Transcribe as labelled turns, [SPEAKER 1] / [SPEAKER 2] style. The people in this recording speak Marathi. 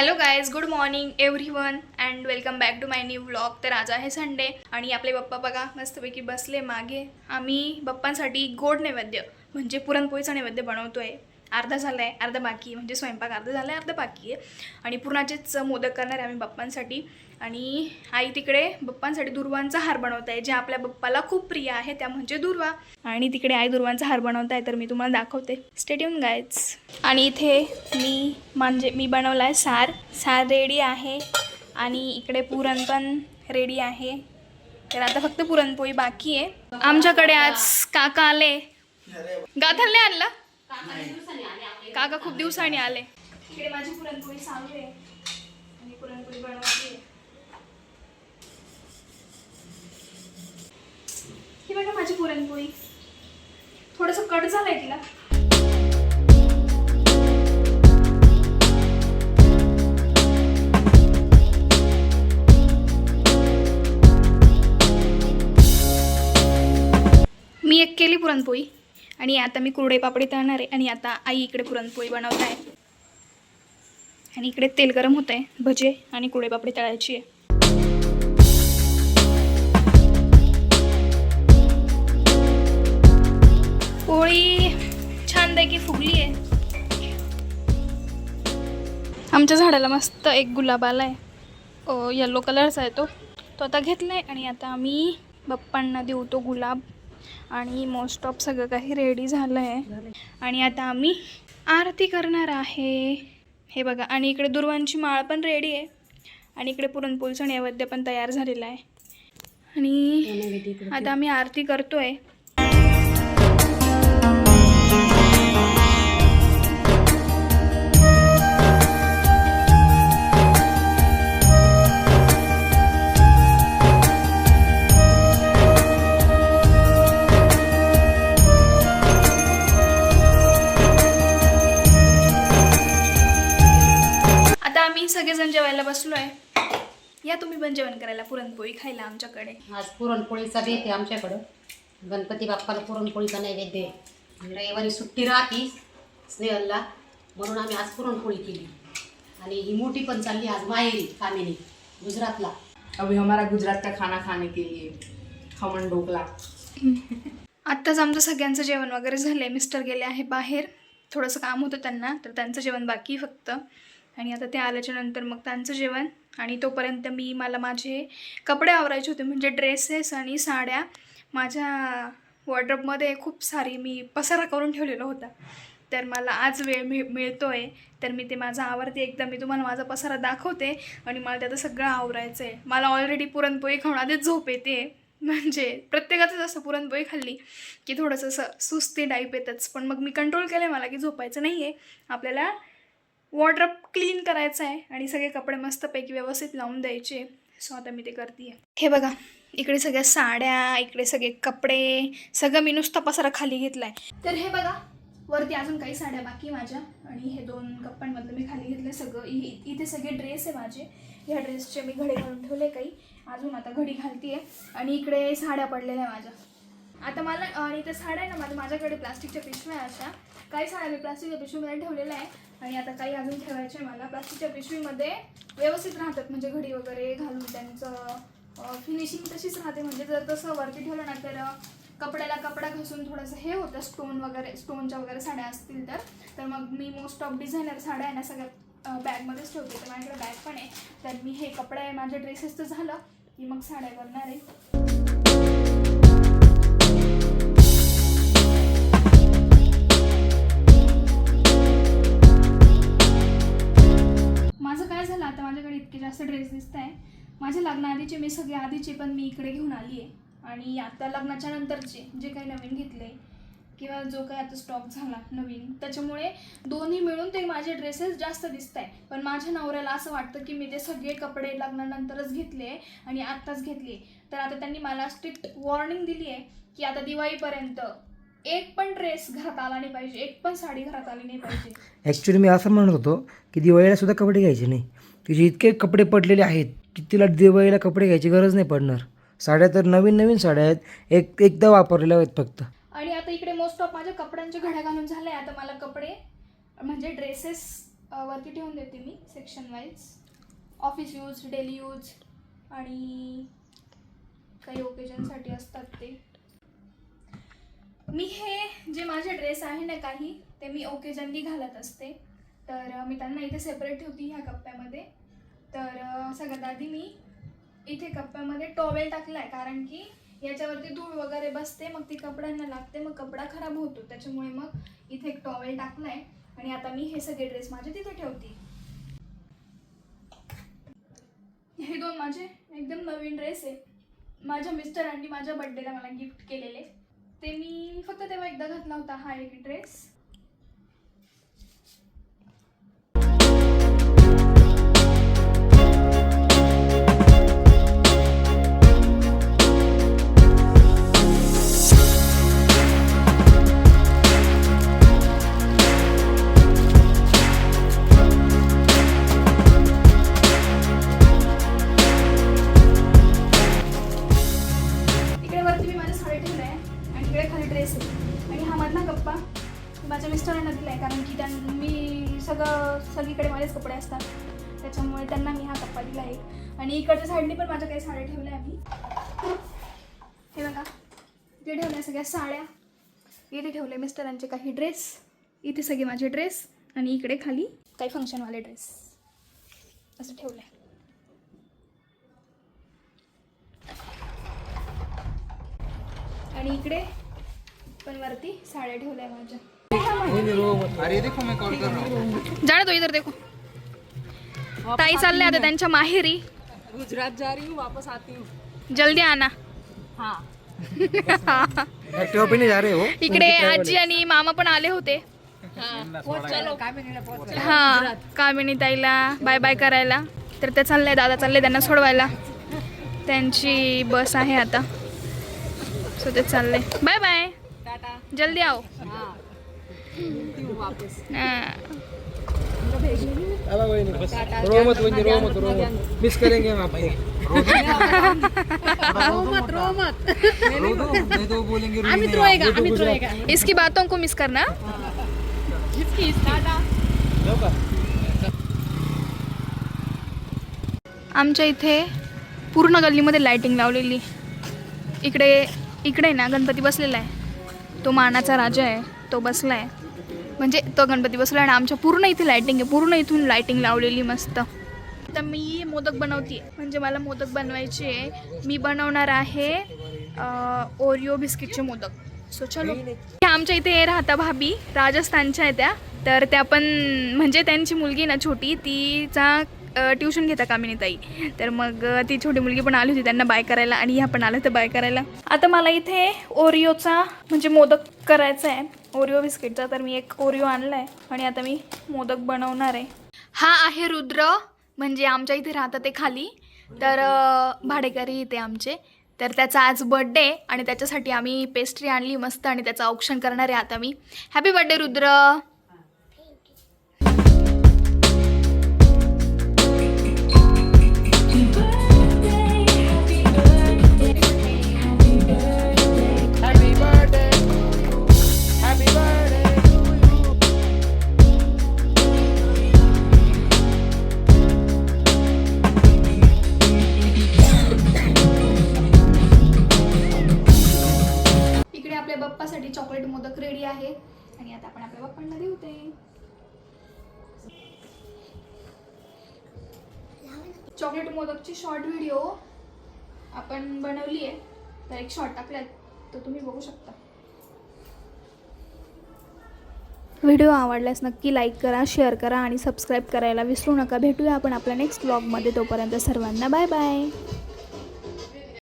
[SPEAKER 1] Hello guys good morning everyone and welcome back to my new vlog तर आज आहे संडे आणि आपले बप्पा बघा मस्तपैकी बसले मागे. आम्ही बप्पांसाठी गोड नैवेद्य म्हणजे पुरणपोळीचा नैवेद्य बनवतोय. अर्धा झाला आहे अर्धा बाकी आहे. म्हणजे स्वयंपाक अर्धा झाला आहे अर्धा बाकी आहे. आणि पुरणाचेच मोदक करणार आहे आम्ही बाप्पांसाठी. आणि आई तिकडे बाप्पांसाठी दुर्वांचा हार बनवत आहे जे आपल्या बाप्पाला खूप प्रिय आहे त्या म्हणजे दुर्वा. आणि तिकडे आई दुर्वांचा हार बनवत आहे तर मी तुम्हाला दाखवते. स्टेडियम गायज आणि इथे मी म्हणजे मी बनवला आहे सार. सार रेडी आहे. आणि इकडे पुरण पण रेडी आहे. तर आता फक्त पुरणपोळी बाकी आहे. आमच्याकडे आज काका आले. गाथाल नाही आणला? काका खूप दिवसांनी आले. इकडे माझी पुरणपोळी चालू आहे. आणि पुरणपोळी बनवते. ही बघा माझी पुरणपोळी. थोडंसं कट झालंय तिला. मी एक केली पुरणपोळी. आणि आता मी कुरडे पापडी तळणार आहे आणि आता आई इकडे पुरणपोळी बनवत आहे आणि इकडे तेल गरम होत आहे भजे आणि कुरडे पापडी तळायची आहे. पोळी छानपैकी फुगली आहे. आमच्या झाडाला मस्त एक गुलाब आला आहे येल्लो कलरचा आहे तो. तो आता घेतला आहे आणि आता आम्ही बाप्पांना देऊ तो गुलाब. आणि मोस्ट ऑफ सगळं काही रेडी झालं आहे. आणि आता आम्ही आरती करणार आहे. हे बघा आणि इकडे दुर्वांची माळ पण रेडी आहे. आणि इकडे पुरणपोळीचं नैवेद्य पण तयार झालेलं आहे. आणि आता आम्ही आरती करतोय. आता पण जेवण करायला पुरणपोळी खायला आमच्याकडे.
[SPEAKER 2] आज पुरणपोळीचा बेत आहे आमच्याकडं. गणपती बाप्पाला पुरणपोळीचा नैवेद्य आहे. रविवारी सुट्टी राहती स्नेहलला म्हणून आम्ही आज पुरणपोळी केली. आणि ही मोठी पण चालली आज माहेरी कामिनी गुजरातला.
[SPEAKER 3] अभी हमारा गुजरात का खाना खाने के लिए. खमन ढोकला
[SPEAKER 1] आत्ताच आमचं सगळ्यांचं जेवण वगैरे झालं आहे मिस्टर गेले आहे बाहेर. थोडंसं काम होतं त्यांना तर त्यांचं जेवण बाकी फक्त. आणि आता ते आल्याच्यानंतर मग त्यांचं जेवण. आणि तोपर्यंत मी मला माझे कपडे आवरायचे होते म्हणजे ड्रेसेस आणि साड्या माझ्या वॉर्ड्रॉपमध्ये खूप सारी मी पसारा करून ठेवलेला होता. तर मला आज वेळ मिळ मिळतो आहे तर मी ते माझं आवडते एकदा मी तुम्हाला माझा पसारा दाखवते आणि मला त्याचं सगळं आवरायचं आहे मला ऑलरेडी पुरणपोळी खाऊन आधीच झोप येते. म्हणजे प्रत्येकाचंच असं पुरणपोळी खाल्ली की थोडंसं असं सुस्ती टाईप येतच. पण मग मी कंट्रोल केलं आहे मला की झोपायचं नाही आहे आपल्याला वॉर्ड्रप क्लीन करायचं आहे आणि सगळे कपडे मस्तपैकी व्यवस्थित लावून द्यायचे. सो आता मी ते करते हे बघा इकडे सगळ्या साड्या इकडे सगळे कपडे सगळं मी नुसता पसारा खाली घेतला आहे तर हे बघा वरती अजून काही साड्या बाकी माझ्या. आणि हे दोन कप्प्यांमधलं मी खाली घेतलं सगळं. इ इथे सगळे ड्रेस आहे माझे. ह्या ड्रेसचे मी घडे घालून ठेवले काही. अजून आता घडी घालते आणि इकडे साड्या पडलेल्या आहे माझ्या. आता मला आणि त्या साड्या आहे ना माझ्या माझ्याकडे प्लास्टिकच्या पिशव्या अशा. काही साड्या मी प्लास्टिकच्या पिशवीमध्ये ठेवलेल्या आहे. आणि आता काही अजून ठेवायचे आहे मला. प्लास्टिकच्या पिशवीमध्ये व्यवस्थित राहतात म्हणजे घडी वगैरे घालून त्यांचं फिनिशिंग तशीच राहते. म्हणजे जर तसं वरती ठेवलं ना तर कपड्याला कपडा घासून थोडंसं हे होतं स्टोन वगैरे स्टोनच्या वगैरे साड्या असतील तर. तर मग मी मोस्ट ऑफ डिझायनर साड्या आहे ना सगळ्या बॅगमध्येच ठेवते. तर माझ्याकडे बॅग पण आहे. तर मी हे कपडे माझ्या ड्रेसेसचं झालं की मग साड्या करणार आहे. माझ्या लग्नाआधीचे मी सगळे आधीचे पण मी इकडे घेऊन आली आहे आणि आता लग्नाच्या नंतरचे जे काही नवीन घेतले किंवा जो काही आता स्टॉक झाला नवीन त्याच्यामुळे दोन्ही मिळून ते माझे ड्रेसेस जास्त दिसत आहे पण माझ्या नवऱ्याला असं वाटतं की मी ते सगळे कपडे लग्नानंतरच घेतले आणि आत्ताच घेतले. तर आता त्यांनी मला स्ट्रिक्ट वॉर्निंग दिली आहे की आता दिवाळीपर्यंत एक पण ड्रेस घरात आला नाही पाहिजे एक पण साडी घरात आली नाही पाहिजे.
[SPEAKER 4] ॲक्च्युली मी असं म्हणत होतो की दिवाळीला सुद्धा कपडे घ्यायचे नाही. तिचे इतके कपडे पडलेले आहेत की तिला दिवाळीला कपडे घ्यायची गरज नाही पडणार. साड्या तर नवीन नवीन साड्या आहेत. एक एकदा वापरलेल्या आहेत फक्त.
[SPEAKER 1] आणि आता इकडे मोस्ट ऑफ माझ्या कपड्यांच्या घड्या घालून झाल्या आता मला कपडे म्हणजे ड्रेसेस वरती ठेवून देते मी section wise office use daily use आणि काही ओकेजनसाठी असतात ते. मी हे जे माझे ड्रेस आहे ना काही ते मी ओकेजनली घालत असते. तर मी त्यांना इथे सेपरेट ठेवते ह्या कप्प्यामध्ये तर सगळ्यात आधी मी इथे कप्प्यामध्ये टॉवेल टाकला आहे कारण की याच्यावरती धूळ वगैरे बसते मग ती कपड्यांना लागते मग कपडा खराब होतो त्याच्यामुळे मग इथे एक टॉवेल टाकला आहे आणि आता मी हे सगळे ड्रेस माझे तिथे ठेवते. हे दोन माझे एकदम नवीन ड्रेस आहे माझ्या मिस्टरांनी माझ्या बड्डेला मला गिफ्ट केलेले. ते मी फक्त तेव्हा एकदा घातला होता हा एक ड्रेस. आणि इकडे खाली ड्रेस आहे आणि हा मधला गप्पा माझ्या मिस्टरांना दिला आहे कारण की त्यां मी सगळं सगळीकडे माझेच कपडे असतात. त्याच्यामुळे त्यांना मी हा कप्पा दिला आहे. आणि इकडच्या साईडने पण माझ्या काही साड्या ठेवल्या आहे मी. हे बघा. इथे ठेवल्या सगळ्या साड्या. इथे ठेवले मिस्टरांचे काही ड्रेस इथे सगळे माझे ड्रेस आणि इकडे खाली काही फंक्शनवाले ड्रेस असं ठेवलं आहे आणि इकडे पण वरती साड्या ठेवल्या माझ्या. जाणे तो इधर देखो। ताई चालले आता त्यांच्या माहेरी.
[SPEAKER 3] गुजरात जा रही हूँ वापस आती हूँ.
[SPEAKER 1] जल्दी आना.
[SPEAKER 3] हाँ.
[SPEAKER 4] जा रे हो?
[SPEAKER 1] इकडे आजी आणि मामा पण आले होते. हा कामिनी ताईला बाय बाय करायला. तर ते चाललंय दादा चालले त्यांना सोडवायला. त्यांची बस आहे आता. सो ते चालले. Bye bye
[SPEAKER 3] tata.
[SPEAKER 1] जल्दी आओ.
[SPEAKER 3] हाँ. आती हूँ. वापस
[SPEAKER 1] हा.
[SPEAKER 4] रो मत वहिनी रो मत रो मत मिस करेंगे हम बोलेंगे
[SPEAKER 3] अमित रोएगा अमित रोएगा.
[SPEAKER 1] इसकी बातों को मिस करना.
[SPEAKER 3] इसकी टाटा
[SPEAKER 1] आमच्या इथे पूर्ण गल्लीमध्ये लाईटिंग लावलेली. इकडे इकडे ना गणपती बसलेला आहे. तो मानाचा राजा आहे तो बसला आहे. म्हणजे तो गणपती बसला आहे आणि आमच्या पूर्ण इथे लाईटिंग आहे पूर्ण इथून लाईटिंग लावलेली मस्त. तर मी मोदक बनवते म्हणजे मला मोदक बनवायचे आहे. मी बनवणार आहे ओरिओ बिस्किटचे मोदक. सो चलो. आमच्या इथे राहता भाभी राजस्थानच्या आहे त्या. तर त्या पण म्हणजे त्यांची मुलगी ना छोटी तिचा ट्युशन घेता कामिनी ताई. तर मग ती छोटी मुलगी पण आली होती त्यांना बाय करायला आणि ह्या पण आल्या तर बाय करायला. आता मला इथे ओरिओचा म्हणजे मोदक करायचा आहे. ओरिओ बिस्किटचा तर मी एक ओरिओ आणला आहे आणि आता मी मोदक बनवणार आहे. हा आहे रुद्र म्हणजे आमच्या इथे राहतात ते खाली. तर भाडेकरी इथे आमचे. तर त्याचा आज बड्डे आणि त्याच्यासाठी आम्ही पेस्ट्री आणली मस्त आणि त्याचं औक्षण करणार आहे आता मी. Happy birthday Rudra! चॉकलेट मोदकची शॉर्ट व्हिडिओ आपण बनवली आहे तर एक शॉर्ट टाकलाय तर तुम्ही बघू शकता. व्हिडिओ आवडल्यास नक्की लाईक करा शेअर करा आणि सबस्क्राईब करायला विसरू नका. भेटूया आपण आपल्या नेक्स्ट ब्लॉगमध्ये तोपर्यंत सर्वांना बाय बाय